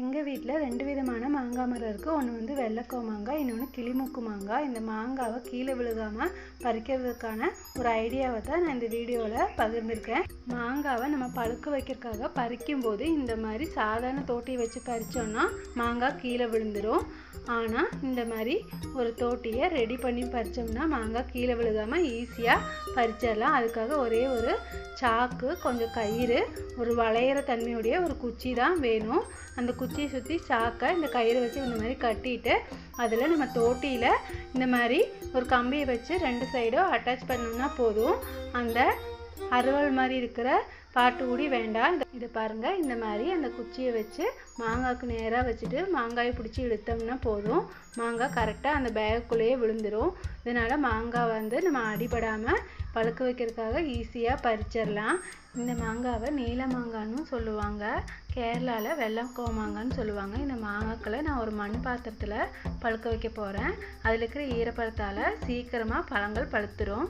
எங்கள் வீட்டில் ரெண்டு விதமான மாங்காய் மரம் இருக்குது ஒன்று வந்து வெள்ளைக்கோ மாங்காய் இன்னொன்று கிளிமுக்கு மாங்காய் இந்த மாங்காவை கீழே விழுகாமல் பறிக்கிறதுக்கான ஒரு ஐடியாவை தான் நான் இந்த வீடியோவில் பகிர்ந்திருக்கேன். மாங்காவை நம்ம பழுக்க வைக்கிறதுக்காக பறிக்கும்போது இந்த மாதிரி சாதாரண தோட்டியை வச்சு பறித்தோன்னா மாங்காய் கீழே விழுந்துடும் ஆனால் இந்த மாதிரி ஒரு தோட்டியை ரெடி பண்ணி பறித்தோம்னா மாங்காய் கீழே விழுகாமல் ஈஸியாக பறிச்சிடலாம். அதுக்காக ஒரே ஒரு சாக்கு கொஞ்சம் கயிறு ஒரு வளையிற தன்மையுடைய ஒரு குச்சி தான் வேணும். அந்த குச்சியை சுற்றி சாக்கை இந்த கயிறு வச்சு இந்த மாதிரி கட்டிட்டு அதில் நம்ம தோட்டியில் இந்த மாதிரி ஒரு கம்பியை வச்சு ரெண்டு சைடும் அட்டாச் பண்ணோம்னா போதும். அந்த அறுவல் மாதிரி இருக்கிற பாட்டு கூடி வேண்டாம் இந்த இது பாருங்கள் இந்த மாதிரி அந்த குச்சியை வச்சு மாங்காய்க்கு நேராக வச்சுட்டு மாங்காயை பிடிச்சி இழுத்தோம்னா போதும். மாங்காய் கரெக்டாக அந்த பேக்குள்ளேயே விழுந்துடும் இதனால் மாங்காய் வந்து நம்ம அடிபடாமல் பழுக்க வைக்கிறதுக்காக ஈஸியாக பறிச்சிடலாம். இந்த மாங்காவை நீல மாங்கான்னு சொல்லுவாங்க. கேரளாவில் வெள்ளக்கோ மாங்கான்னு சொல்லுவாங்க. இந்த மாங்காக்களை நான் ஒரு மண் பாத்திரத்தில் பழுக்க வைக்க போகிறேன் அதில் இருக்கிற ஈரப்பழத்தால் சீக்கிரமாக பழங்கள் பழுத்துரும்.